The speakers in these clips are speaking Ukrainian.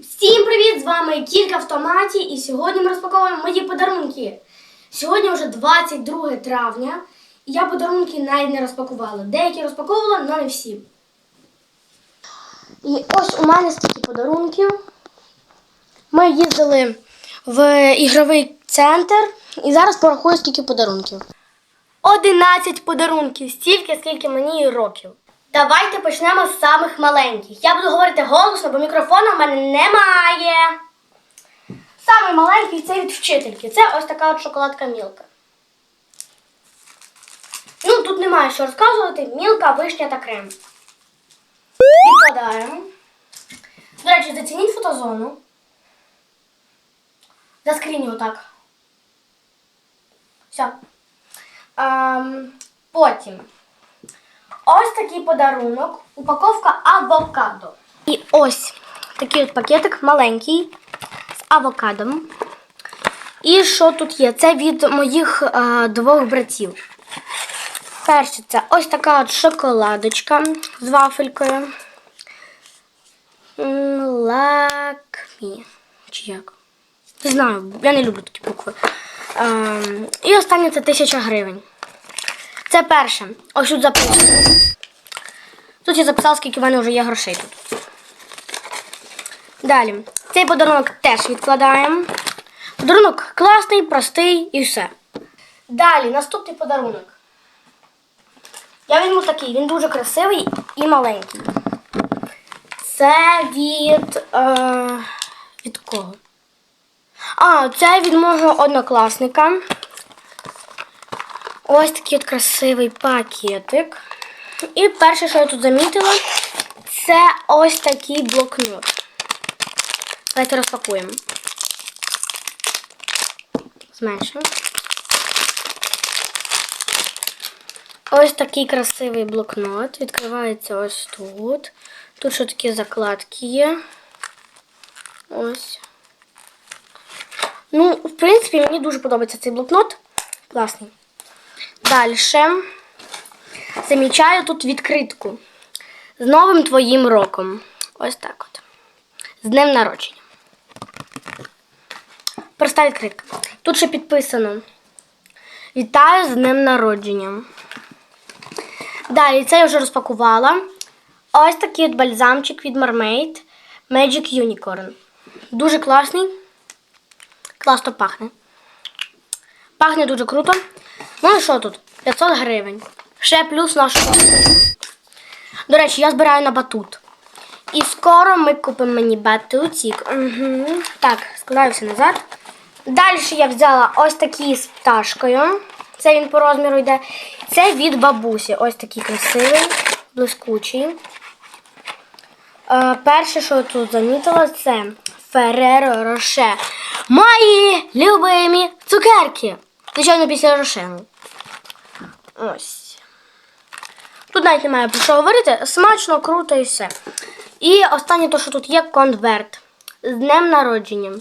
Всім привіт! З вами Кілька автоматі і сьогодні ми розпаковуємо мої подарунки. Сьогодні вже 22 травня, і я подарунки навіть не розпакувала. Деякі розпаковувала, але не всі. І ось у мене стільки подарунків. Ми їздили в ігровий центр і зараз порахую, скільки подарунків. 11 подарунків, стільки, скільки мені років. Давайте почнемо з самих маленьких. Я буду говорити голосно, бо мікрофона в мене немає. Самий маленький це від вчительки. Це ось така от шоколадка мілка. Ну, тут немає що розказувати. Мілка, вишня та крем. Відкладаємо. До речі, зацініть фотозону. Заскрінь отак. Все. Ем, потім. Ось такий подарунок. Упаковка авокадо. І ось такий от пакетик маленький з авокадом. І що тут є? Це від моїх е, двох братів. Перше, це ось така от шоколадочка з вафелькою. Лакмі. Чи як? Не знаю, я не люблю такі букви. Ем, і останнє це 1000 гривень. Це перше. Ось тут записано. Тут я записала, скільки в мене вже є грошей тут. Далі. Цей подарунок теж відкладаємо. Подарунок класний, простий і все. Далі, наступний подарунок. Я візьму такий, він дуже красивий і маленький. Це від. Е, від кого? А, це від мого однокласника. Ось такий от красивий пакетик. І перше, що я тут замітила, це ось такий блокнот. Давайте розпакуємо. Зменшимо. Ось такий красивий блокнот. Відкривається ось тут. Тут що такі закладки є. Ось. Ну, в принципі, мені дуже подобається цей блокнот. Класний. Далі. Замічаю тут відкритку. З новим твоїм роком. Ось так от. З днем народження. Проста відкритка. Тут ще підписано. Вітаю з днем народження. Далі це я вже розпакувала. Ось такий от бальзамчик від Mermaid Magic Unicorn. Дуже класний. Класно пахне. Пахне дуже круто. Ну і що тут? 500 гривень. Ще плюс наш. До речі, я збираю на батут. І скоро ми купимо мені батутик. Угу. Так, складаю все назад. Далі я взяла ось такий з пташкою. Це він по розміру йде. Це від бабусі. Ось такий красивий, блискучий. Е, перше, що я тут замітила, це Ferrero Rocher. Мої любимі цукерки. Звичайно, після Рошену. Ось. Тут навіть немає про що говорити. Смачно, круто і все. І останнє, то, що тут є конверт. З днем народження.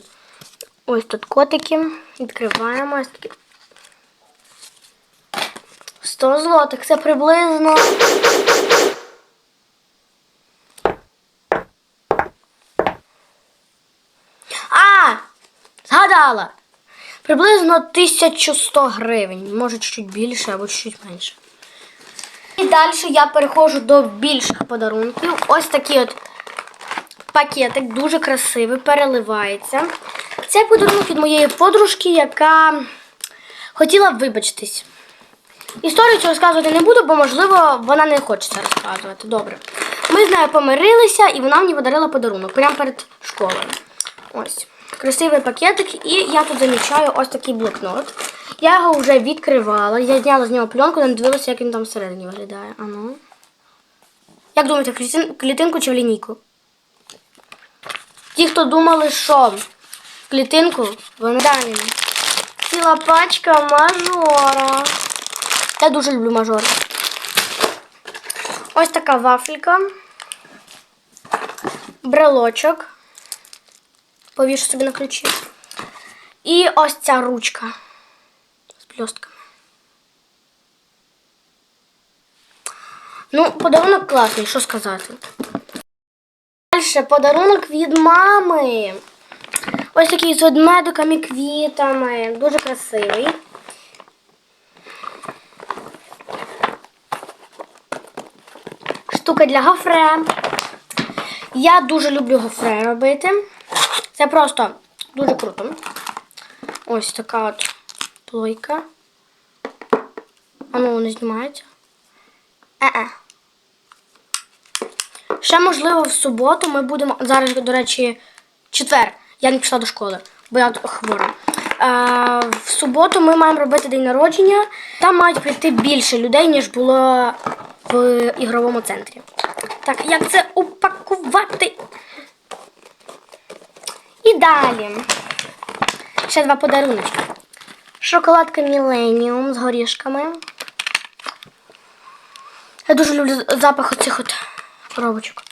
Ось тут котики. Відкриваємо. Ось такі. 100 злотих. Це приблизно. А! Згадала! Приблизно 1100 гривень. Може, чуть більше або чуть менше. І далі я переходжу до більших подарунків. Ось такий от пакетик, дуже красивий, переливається. Це подарунок від моєї подружки, яка хотіла вибачитись. Історію цю розказувати не буду, бо, можливо, вона не хоче це розказувати. Добре. Ми з нею помирилися, і вона мені подарила подарунок прямо перед школою. Ось. Красивий пакетик, і я тут замічаю ось такий блокнот. Я його вже відкривала, я зняла з нього пленку, не дивилася, як він там всередині виглядає. А ну. Як думаєте, клітинку чи в лінійку? Ті, хто думали, що клітинку, вони дані. Ціла пачка мажора. Я дуже люблю мажор. Ось така вафелька. Брелочок. Повішу собі на ключі. І ось ця ручка з блістками. Ну, подарунок класний, що сказати. Далі подарунок від мами. Ось такий з ведмедиками, квітами. Дуже красивий. Штука для гофре. Я дуже люблю гофре робити. Це просто дуже круто. Ось така от плойка. Ну, не знімається. Е-е. Ще, можливо, в суботу ми будемо. Зараз, до речі, четвер. Я не пішла до школи, бо я хвора. А, в суботу ми маємо робити день народження. Там мають прийти більше людей, ніж було в ігровому центрі. Так, як це упакувати? Далі. Ще два подарунки. Шоколадка Millennium з горішками. Я дуже люблю запах оцих от коробочок.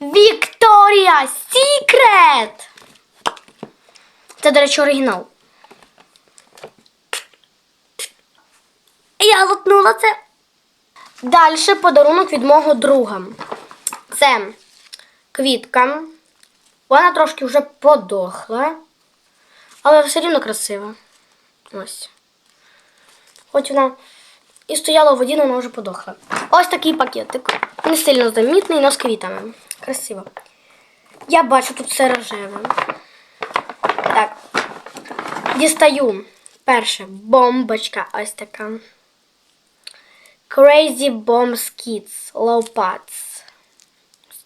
Вікторія Сікрет! Це, до речі, оригінал. Я лутнула це. Далі подарунок від мого друга. Це квітка. Вона трошки вже подохла, але все рівно красива. Ось. Хоч вона і стояла у воді, але вона вже подохла. Ось такий пакетик. Не сильно замітний, але з квітами. Красиво. Я бачу тут все рожеве. Так. Дістаю. Перше бомбочка ось така. Crazy Bomb Kids Low Pads.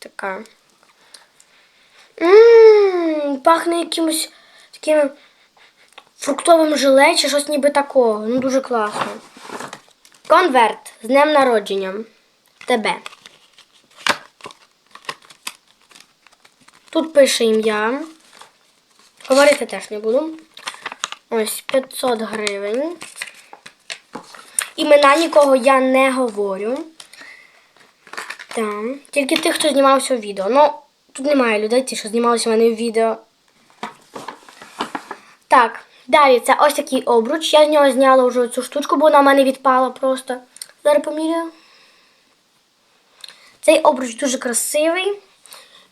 Така. Ммм, пахне якимось таким фруктовим желе чи щось ніби такого. Ну, дуже класно. Конверт з днем народження. Тебе. Тут пише ім'я. Говорити теж не буду. Ось 500 гривень. Імена нікого я не говорю. Так. Тільки тих, хто знімався у відео. Ну, тут немає людей, ті, що знімалися в мене в відео. Так, далі це ось такий обруч. Я з нього зняла вже цю штучку, бо вона в мене відпала просто. Зараз поміряю. Цей обруч дуже красивий.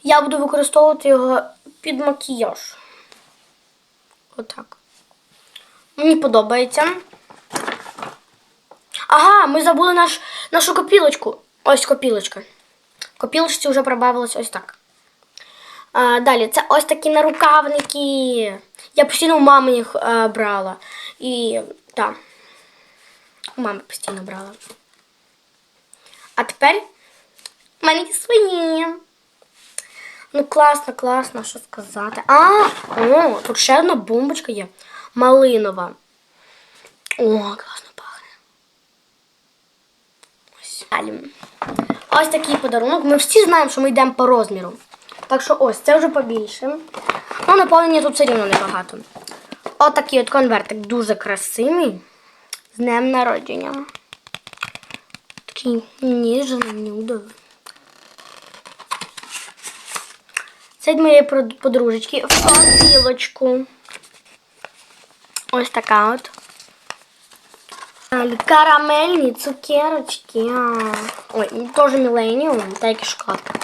Я буду використовувати його під макіяж. Отак. Мені подобається. Ага, ми забули наш, нашу копілочку. Ось копілочка. Копілочці вже прибавилось ось так. А, далі, це ось такі нарукавники. Я постійно у мами їх е, брала. І так. У мами постійно брала. А тепер в мене свої. Ну, класно, класно, що сказати. А, о, тут ще одна бомбочка є. Малинова. О, класно пахне. Ось. Далі. Ось такий подарунок. Ми всі знаємо, що ми йдемо по розміру. Так що ось, це вже побільше. Ну, наповнення тут все рівно небагато. Ось такий от конвертик дуже красивий. З днем народження. Такий ніжний, нюдовий. Це від моєї подружечки в копілочку. Ось така от. Карамельні цукерочки. Ой, теж міленіум, та як і шоколадка.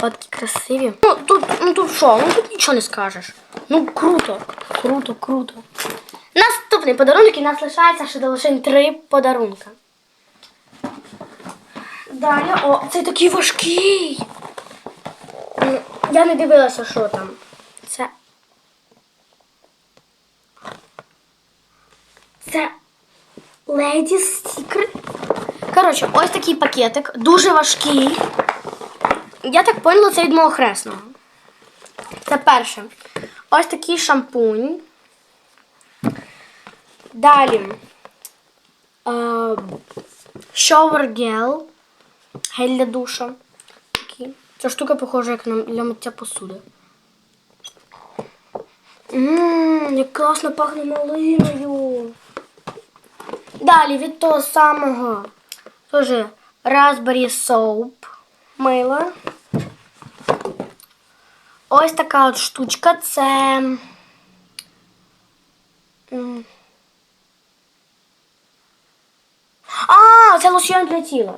От красиві. Ну тут, ну тут що? Ну тут нічого не скажеш. Ну круто, круто, круто. Наступний подарунок нас лишається ще лише три подарунка. Далі, о, цей такий важкий. Я не дивилася, що там. Це. Це Ladies Secret. Коротше, ось такий пакетик, дуже важкий. Я так поняла, це від мого хресного. Це перше. Ось такий шампунь. Далі. Е, Shower gel. Гель для душа. Ця штука похожа як на для миття посуди. Ммм, як класно пахне малиною. Далі від того самого теж Raspberry Soap мило. Ось така от штучка. Це. А, це лосьйон для тіла.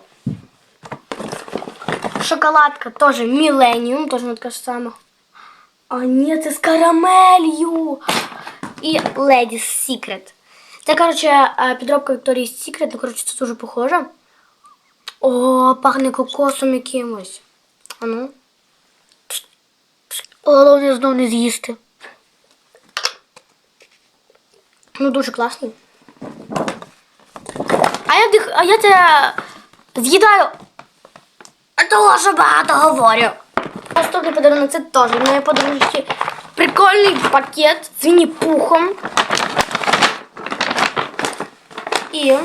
шоколадка теж Millennium, теж така ж сама. А ні, це з карамелью. І Ladies Secret. Це, коротше, е, підробка Victoria's Secret, ну, коротше, це дуже похоже. О, пахне кокосом якимось. А ну. Головне знов не з'їсти. Ну, дуже класний. А я дих... а я це з'їдаю. А того, що багато говорю. Наступний подарунок це теж від моєї подружки. Прикольний пакет з Вінні-Пухом. І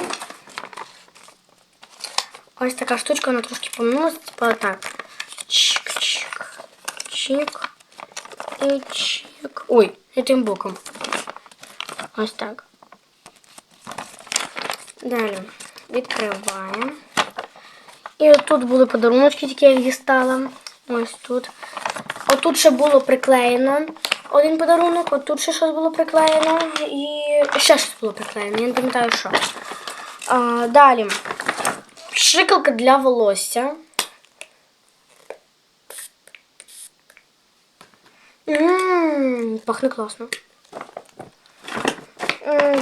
ось така штучка, вона трошки помилась. Типа так. Чик-чик. Чик. І чик. Ой, не тим боком. Ось так. Далі відкриваємо. І тут були подаруночки, тільки я їх дістала. Ось тут. Отут ще було приклеєно один подарунок, отут ще щось було приклеєно і ще щось було. Я не пам'ятаю що. А, далі. Шикалка для волосся. Ммм, пахне класно.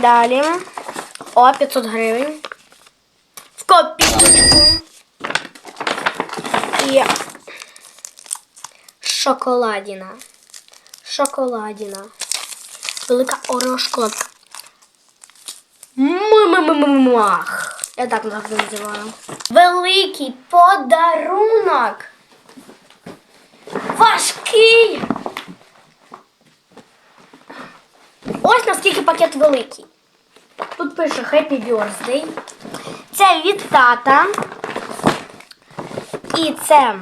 Далі. О, 500 гривень. В копійку. І шоколадіна. Шоколадіна. Велика орео шоколадка. Мах. Я так завжди називаю. Великий подарунок. Важкий. Ось наскільки пакет великий. Тут пише Happy Birthday. Це від тата. І це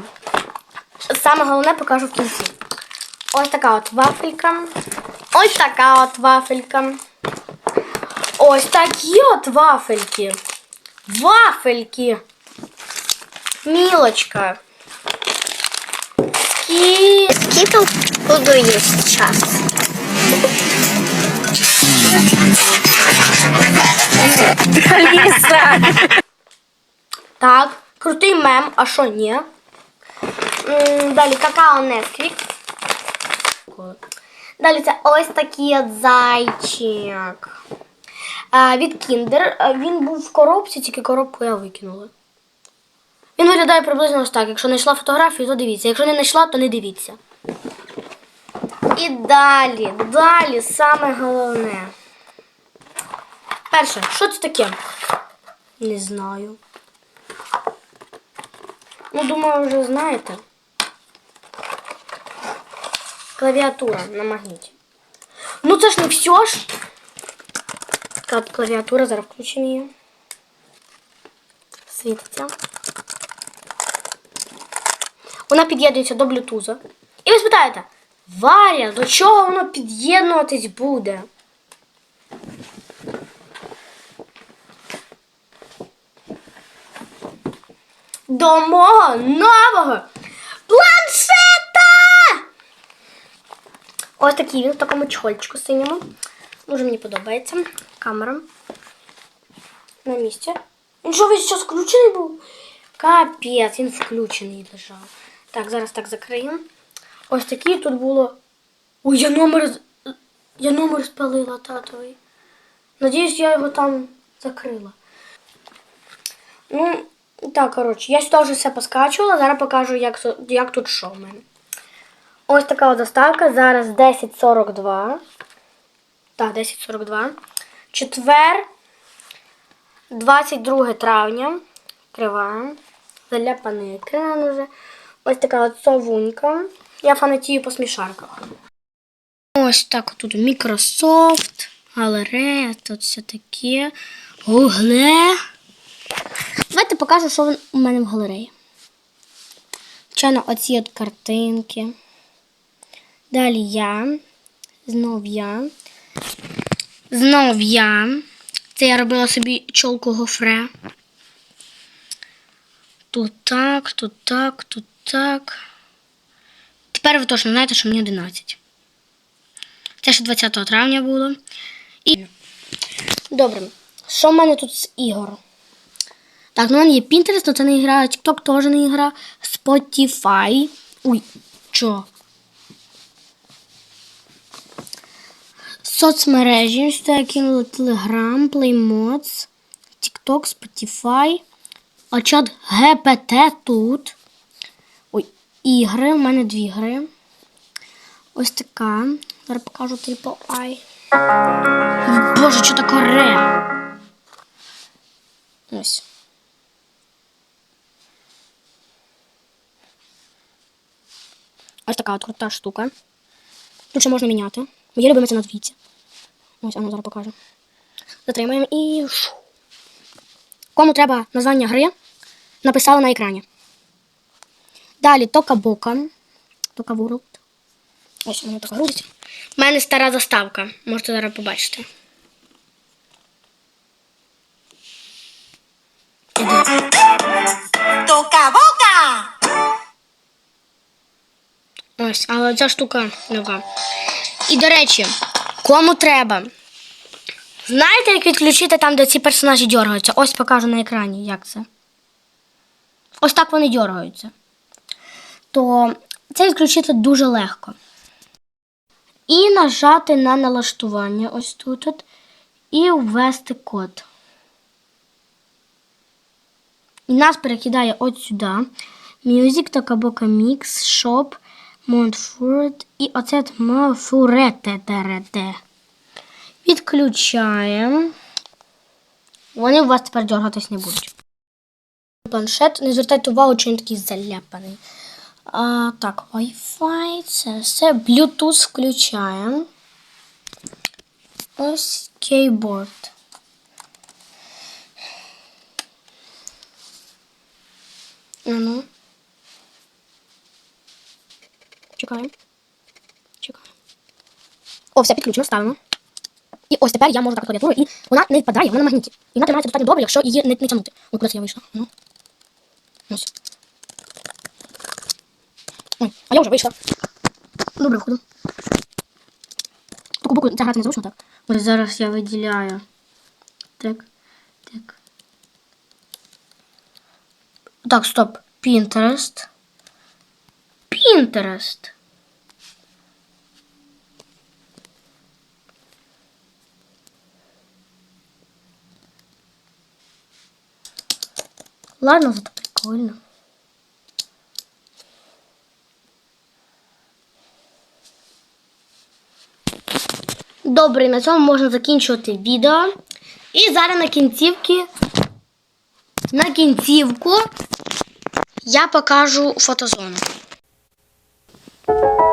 саме головне покажу в кінці. Ось така от вафелька. Ось така от вафелька. Ось такі от вафельки. Вафельки. Мілочка. І Скипел буду есть сейчас. Алиса. Так, крутий мем, а що ні? Далі какао Несквік. Далі це ось такий от зайчик. Від Kinder. Він був в коробці, тільки коробку я викинула. Він виглядає приблизно ось так. Якщо знайшла фотографію, то дивіться. Якщо не знайшла, то не дивіться. І далі, далі саме головне. Перше, що це таке? Не знаю. Ну, думаю, вже знаєте. Клавіатура на магніті. Ну це ж не все ж. Така от клавіатура, зараз включимо її. Світиться. Вона під'єднується до блютуза. І ви спитаєте, Варя, до чого воно під'єднуватись буде? До мого нового планшета! Ось такий він в такому чохольчику синьому. Дуже мені подобається. Камера. На місці. Він що весь час включений був? Капець, він включений лежав. Так, зараз так закриємо. Ось такий тут було. Ой, я номер. Я номер спалила татовий. Надіюсь, я його там закрила. Ну, так, коротше, я сюди вже все поскачувала. Зараз покажу, як, як тут що в мене. Ось така доставка. Зараз 10.42. Так, 10.42. Четвер, 22 травня. Відкриваємо. Заляпаний екран уже. Ось така от совунька. Я фанатію по смішарках. Ось так тут Microsoft, галерея, тут все таке. Гугле. Давайте покажу, що у мене в галереї. Звичайно, оці от картинки. Далі я. Знов я. Знов я. Це я робила собі чолку гофре. Тут так, тут так, тут так. Тепер ви точно знаєте, що мені 11. Це ще 20 травня було. І... Добре. Що в мене тут з ігор? Так, ну в мене є Pinterest, але це не ігра, TikTok теж не ігра. Spotify. Ой, що? Соцмережі, що я кинула Telegram, Playmods, TikTok, Spotify. А чат ГПТ тут. Ой, ігри. У мене дві гри. Ось така. Зараз покажу Triple I. Боже, що таке ре? Ось. Ось така от крута штука. Тут ще можна міняти. Моє любиме це на двійці. Ось, а ну зараз покажу. Затримаємо і. Кому треба названня гри, написали на екрані. Далі Тока Бока. Тока World. Ось воно така грузить. У мене стара заставка. Можете зараз побачити. Boca. Ось, але ця штука нова. І, до речі, кому треба. Знаєте, як відключити там, де ці персонажі дергаються? Ось покажу на екрані, як це. Ось так вони дергаються. То це відключити дуже легко. І нажати на налаштування ось тут. от, І ввести код. І нас перекидає от сюди. Music, Токабока Mix, Shop, Montfort і оце Мафурете ДРД. Відключаємо. Вони у вас тепер дергатись не будуть. Планшет, не звертайте увагу, чи він такий заляпаний. А, так, Wi-Fi, це все. Bluetooth включаємо. Ось кейборд. А ну. Чекаємо. Чекаємо. О, все, підключено, ставимо. І ось тепер я можу так клавіатуру, і вона не відпадає, вона на магніті. І вона тримається достатньо добре, якщо її не, не тягнути. Ой, куди це я вийшла? Ну. Ось. Ой, а я вже вийшла. Добре, входу. Таку букву це грати незручно, так? Ось зараз я виділяю. Так, так. Так, стоп. Pinterest. Pinterest. Ладно, зато прикольно. Добре, на цьому можна закінчувати відео. І зараз на кінцівки. На кінцівку я покажу фотозону. Thank you.